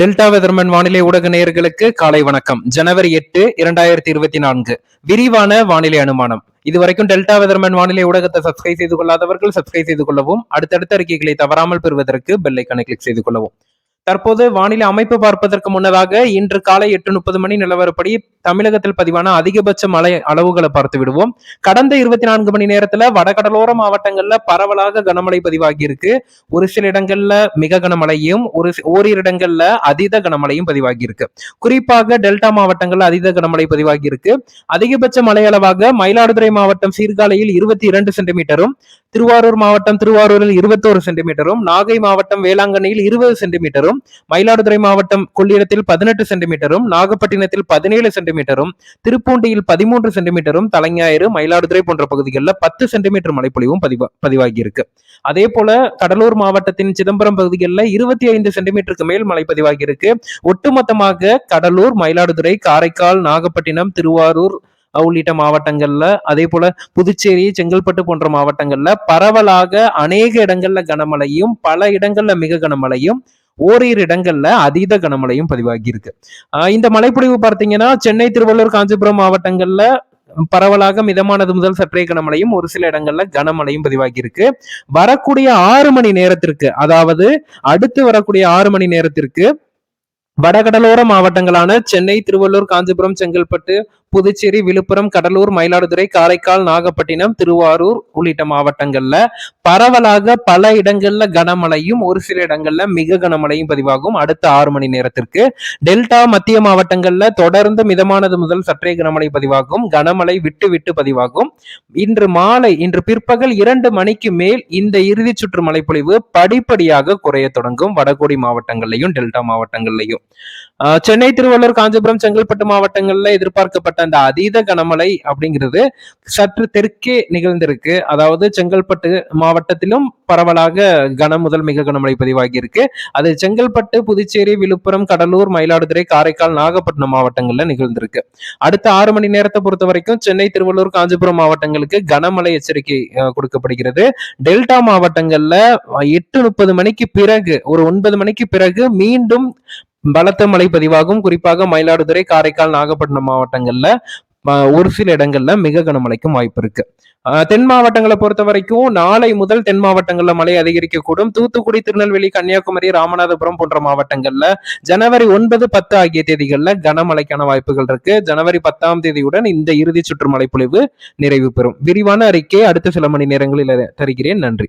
Delta weatherman வானிலை ஊடக நேயர்களுக்கு காலை வணக்கம். ஜனவரி எட்டு இரண்டாயிரத்தி இருபத்தி நான்கு. விரிவான வானிலை அனுமானம். இதுவரைக்கும் டெல்டா வெதர்மன் வானிலை ஊடகத்தை சப்ஸ்கிரைப் செய்து கொள்ளாதவர்கள் சப்ஸ்கிரைப் செய்து கொள்ளவும் அடுத்தடுத்த அறிக்கைகளை தவறாமல் பெறுவதற்கு பெல்லைக்கான கிளிக் செய்து கொள்ளவும். தற்போது வானிலை அமைப்பு பார்ப்பதற்கு முன்னதாக இன்று காலை எட்டு முப்பது மணி நிலவரப்படி தமிழகத்தில் பதிவான அதிகபட்ச மழை அளவுகளை பார்த்து விடுவோம். கடந்த இருபத்தி நான்கு மணி நேரத்துல வடகடலோர மாவட்டங்கள்ல பரவலாக கனமழை பதிவாகி இருக்கு ஒரு சில இடங்கள்ல மிக கனமழையும் ஒரு ஓரிரு இடங்கள்ல அதீத கனமழையும் பதிவாகி இருக்கு குறிப்பாக டெல்டா மாவட்டங்கள்ல அதீத கனமழை பதிவாகி இருக்கு அதிகபட்ச மழை அளவாக மயிலாடுதுறை மாவட்டம் சீர்காழியில் இருபத்தி இரண்டு சென்டிமீட்டரும் திருவாரூர் மாவட்டம் திருவாரூரில் இருபத்தோரு சென்டிமீட்டரும் நாகை மாவட்டம் வேளாங்கண்ணியில் இருபது சென்டிமீட்டரும் மயிலாடுதுறை மாவட்டம் கொள்ளிடத்தில் பதினெட்டு சென்டிமீட்டரும் நாகப்பட்டினத்தில் பதினேழு சென்டிமீட்டரும் திருப்பூண்டியில் பதிமூன்று சென்டிமீட்டரும் தலைஞாயிறு மயிலாடுதுறை போன்ற பகுதிகளில் பத்து சென்டிமீட்டர் மழைப்பொழிவும் பதிவா பதிவாகியிருக்கு. அதே போல கடலூர் மாவட்டத்தின் சிதம்பரம் பகுதிகளில் இருபத்தி ஐந்து சென்டிமீட்டருக்கு மேல் மழை பதிவாகியிருக்கு. ஒட்டுமொத்தமாக கடலூர் மயிலாடுதுறை காரைக்கால் நாகப்பட்டினம் திருவாரூர் உள்ளிட்ட மாவட்டங்கள்ல அதே போல புதுச்சேரி செங்கல்பட்டு போன்ற மாவட்டங்கள்ல பரவலாக அநேக இடங்கள்ல கனமழையும் பல இடங்கள்ல மிக கனமழையும் ஓரிரு இடங்கள்ல அதீத கனமழையும் பதிவாகி இருக்கு. இந்த மழைப்பொழிவு பார்த்தீங்கன்னா சென்னை திருவள்ளூர் காஞ்சிபுரம் மாவட்டங்கள்ல பரவலாக மிதமானது முதல் சற்றே கனமழையும் ஒரு சில இடங்கள்ல கனமழையும் பதிவாகி இருக்கு. வரக்கூடிய ஆறு மணி நேரத்திற்கு அதாவது அடுத்து வரக்கூடிய ஆறு மணி நேரத்திற்கு வடகடலோர மாவட்டங்களான சென்னை திருவள்ளூர் காஞ்சிபுரம் செங்கல்பட்டு புதுச்சேரி விழுப்புரம் கடலூர் மயிலாடுதுறை காரைக்கால் நாகப்பட்டினம் திருவாரூர் உள்ளிட்ட மாவட்டங்கள்ல பரவலாக பல இடங்கள்ல கனமழையும் ஒரு சில இடங்கள்ல மிக கனமழையும் பதிவாகும். அடுத்த ஆறு மணி நேரத்திற்கு டெல்டா மத்திய மாவட்டங்கள்ல தொடர்ந்து மிதமானது முதல் சற்றே கனமழை பதிவாகும். கனமழை விட்டு விட்டு பதிவாகும். இன்று மாலை இன்று பிற்பகல் இரண்டு மணிக்கு மேல் இந்த இறுதி சுற்று மழைப்பொழிவு படிப்படியாக குறைய தொடங்கும். வடகோடி மாவட்டங்கள்லையும் டெல்டா மாவட்டங்கள்லையும். சென்னை திருவள்ளூர் காஞ்சிபுரம் செங்கல்பட்டு மாவட்டங்கள்ல எதிர்பார்க்கப்பட்ட அந்த அதீத கனமழை அப்படிங்கிறது சற்று தெற்கே நிகழ்ந்திருக்கு. அதாவது செங்கல்பட்டு மாவட்டத்திலும் பரவலாக கன முதல் மிக கனமழை பதிவாகி இருக்கு அது செங்கல்பட்டு புதுச்சேரி விழுப்புரம் கடலூர் மயிலாடுதுறை காரைக்கால் நாகப்பட்டினம் மாவட்டங்கள்ல நிகழ்ந்திருக்கு. அடுத்த ஆறு மணி நேரத்தை பொறுத்த வரைக்கும் சென்னை திருவள்ளூர் காஞ்சிபுரம் மாவட்டங்களுக்கு கனமழை எச்சரிக்கை கொடுக்கப்படுகிறது. டெல்டா மாவட்டங்கள்ல எட்டு முப்பது மணிக்கு பிறகு ஒரு ஒன்பது மணிக்கு பிறகு மீண்டும் பலத்த மழை பதிவாகும். குறிப்பாக மயிலாடுதுறை காரைக்கால் நாகப்பட்டினம் மாவட்டங்கள்ல ஒரு சில இடங்கள்ல மிக கனமழைக்கும் வாய்ப்பு இருக்கு. தென் மாவட்டங்களை பொறுத்த வரைக்கும் நாளை முதல் தென் மாவட்டங்கள்ல மழை அதிகரிக்கக்கூடும். தூத்துக்குடி திருநெல்வேலி கன்னியாகுமரி ராமநாதபுரம் போன்ற மாவட்டங்கள்ல ஜனவரி ஒன்பது பத்து ஆகிய தேதிகள்ல கனமழைக்கான வாய்ப்புகள் இருக்கு. ஜனவரி பத்தாம் தேதியுடன் இந்த இறுதி சுற்று மழை பொழிவு நிறைவு பெறும். விரிவான அறிக்கையை அடுத்த சில மணி நேரங்களில் தருகிறேன். நன்றி.